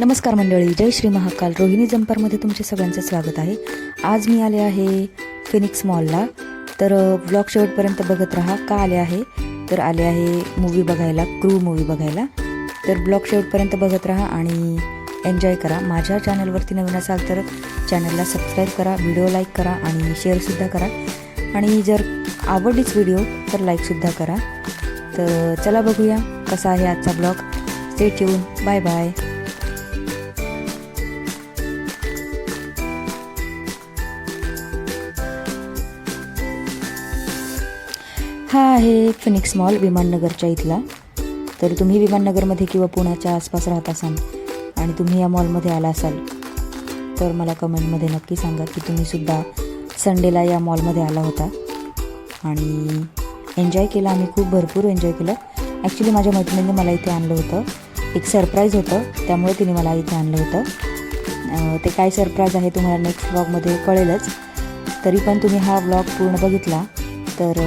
नमस्कार मंडळी जय श्री महाकाल. रोहिणी जंपरमध्ये तुमचे सगळ्यांचे स्वागत आहे. आज मी आले आहे फिनिक्स मॉलला तर ब्लॉग शेवटपर्यंत बघत राहा. का आले आहे? तर आले आहे मूवी बघायला क्रू मूवी बघायला. तर ब्लॉग शेवटपर्यंत बघत राहा आणि एन्जॉय करा. माझ्या चॅनलवरती नवीन असाल तर चॅनलला सबस्क्राईब करा व्हिडिओ लाईक करा आणि शेअरसुद्धा करा. आणि जर आवडलीच व्हिडिओ तर लाईकसुद्धा करा. तर चला बघूया कसा आहे आजचा blog stay tune bye bye हा आहे फिनिक्स मॉल विमाननगरच्या इथला. तर तुम्ही विमाननगरमध्ये किंवा पुण्याच्या आसपास राहत असाल आणि तुम्ही या मॉलमध्ये आला असाल तर मला कमेंटमध्ये नक्की सांगा की तुम्हीसुद्धा संडेला या मॉलमध्ये आला होता. आणि एन्जॉय केला आम्ही खूप भरपूर एन्जॉय केलं. ॲक्च्युली माझ्या मैत्रिणीने मला इथे आणलं होतं. एक सरप्राईज होतं त्यामुळे तिने मला इथे आणलं होतं. ते काय सरप्राईज आहे तुम्हाला नेक्स्ट ब्लॉगमध्ये कळेलच. तरी पण तुम्ही हा ब्लॉग पूर्ण बघितला. तर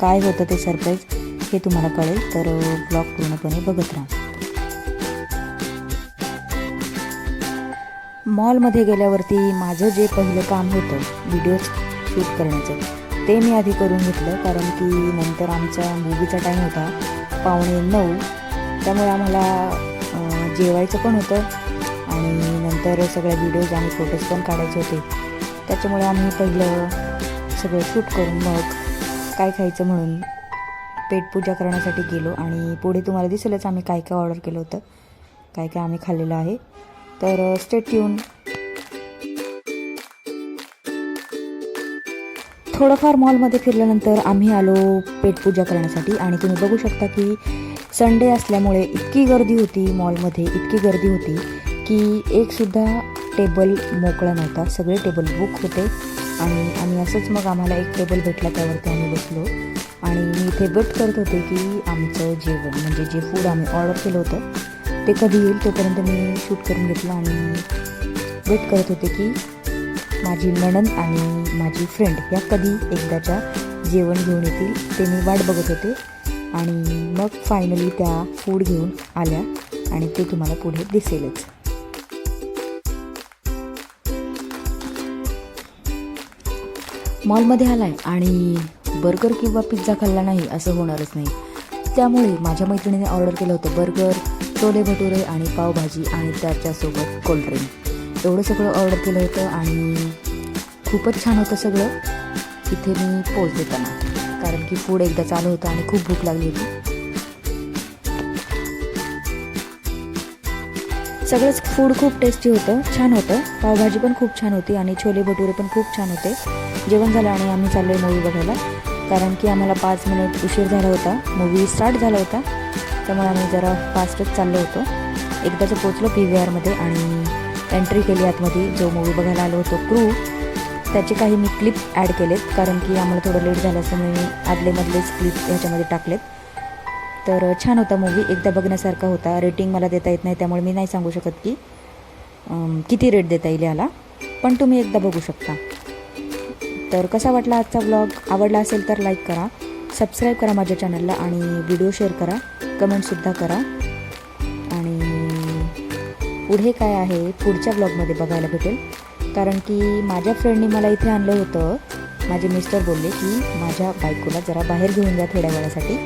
काय होतं ते सरप्राईज हे तुम्हाला कळेल. तर ब्लॉग पूर्णपणे बघत राहा. मॉलमध्ये गेल्यावरती माझं जे पहिलं काम होतं व्हिडिओज शूट करण्याचं ते मी आधी करून घेतलं. कारण की नंतर आमचा मूवीचा टाईम होता पावणे नऊ. त्यामुळे आम्हाला जेवायचं पण होतं. आणि नंतर सगळे व्हिडिओज आणि फोटोज पण काढायचे होते. त्याच्यामुळे आम्ही पहिलं सगळं शूट करून मग काय खायचं म्हणून पेटपूजा करण्यासाठी गेलो आणि पुढे तुम्हाला दिसेलच आम्ही काय काय ऑर्डर केलं होतं काय काय आम्ही खाल्लेलं आहे. तर स्टेट येऊन थोडंफार मॉलमध्ये फिरल्यानंतर आम्ही आलो पेटपूजा करण्यासाठी आणि तुम्ही बघू शकता की संडे असल्यामुळे इतकी गर्दी होती मॉलमध्ये इतकी गर्दी होती की एकसुद्धा टेबल मोकळा नव्हता. सगळे टेबल बुक होते. आणि आम्ही असंच मग आम्हाला एक टेबल भेटला त्यावरती आम्ही बसलो. आणि मी इथे वेट करत होते की आमचं जेवण म्हणजे जे फूड आम्ही ऑर्डर केलं होतं ते कधी येईल तोपर्यंत मी शूट करून घेतलं आणि वेट करत होते की माझी नणन आणि माझी फ्रेंड ह्या कधी एकदाच्या जेवण घेऊन येतील ते मी वाट बघत होते. आणि मग फायनली त्या फूड घेऊन आल्या आणि ते तुम्हाला पुढे दिसेलच. मॉलमध्ये आलाय आणि बर्गर किंवा पिझ्झा खाल्ला नाही असं होणारच नाही. त्यामुळे माझ्या मैत्रिणीने ऑर्डर केलं होतं बर्गर छोले भटुरे आणि पावभाजी आणि त्याच्यासोबत कोल्ड्रिंक एवढं सगळं ऑर्डर केलं होतं आणि खूपच छान होतं सगळं. इथे मी पोच देताना. कारण की फूड एकदा चालू होतं आणि खूप भूक लागली होती. सगळंच फूड खूप टेस्टी होतं छान होतं. पावभाजी पण खूप छान होती आणि छोले भटुरे पण खूप छान होते. जेवण झालं आणि आम्ही चाललो आहे मूवी बघायला. कारण की आम्हाला पाच मिनिट उशीर झाला होता. मूवी स्टार्ट झाला होता. त्यामुळे आम्ही जरा फास्टच चाललो होतो. एकदाचं पोचलो पी व्ही आरमध्ये आणि एंट्री केली आतमध्ये. जो मूवी बघायला आलो होतो क्रू त्याचे काही मी क्लिप ॲड केलेत. कारण की आम्हाला थोडं लेट झालं असल्यामुळे मी आदलेमधलेच क्लिप ह्याच्यामध्ये टाकलेत. तर छान होता मूवी एकदा बघण्यासारखा होता. रेटिंग मला देता येत नाही त्यामुळे मी नाही सांगू शकत की किती रेट देता येईल याला. पण तुम्ही एकदा बघू शकता. तर कसा वाटला आजचा व्लॉग आवडला असेल तर लाईक करा सबस्क्राईब करा माझ्या चॅनलला आणि व्हिडिओ शेअर करा. कमेंटसुद्धा करा. आणि पुढे काय आहे? पुढच्या ब्लॉगमध्ये बघायला भेटेल. कारण की माझ्या फ्रेंडने मला इथे आणलं होतं. माझे मिस्टर बोलले की माझ्या बायकोला जरा बाहेर घेऊन जा थोड्या वेळासाठी.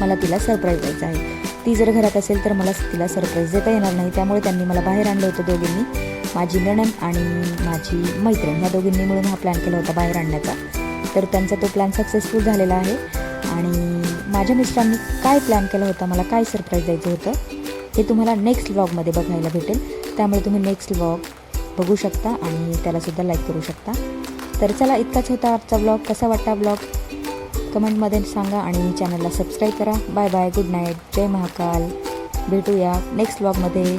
मला तिला सरप्राईज द्यायचं आहे. ती जर घरात असेल तर मला तिला सरप्राईज देता येणार नाही. त्यामुळे त्यांनी मला बाहेर आणलं होतं दोघींनी. माझी नणन आणि माझी मैत्रीण ह्या दोघींनी मिळून हा प्लॅन केला होता बाहेर आणण्याचा. तर त्यांचा तो प्लॅन सक्सेसफुल झालेला आहे. आणि माझ्या मिस्टरांनी काय प्लॅन केला होता मला काय सरप्राईज द्यायचं होतं हे तुम्हाला नेक्स्ट व्लॉगमध्ये बघायला भेटेल. त्यामुळे तुम्ही नेक्स्ट व्लॉग बघू शकता आणि त्यालासुद्धा लाईक करू शकता. तर चला इतकाच होता आजचा ब्लॉग कसा वाटता ब्लॉग कमेंटमध्ये सांगा आणि चॅनलला सबस्क्राईब करा. बाय बाय गुड नाईट जय महाकाल. भेटूया नेक्स्ट ब्लॉगमध्ये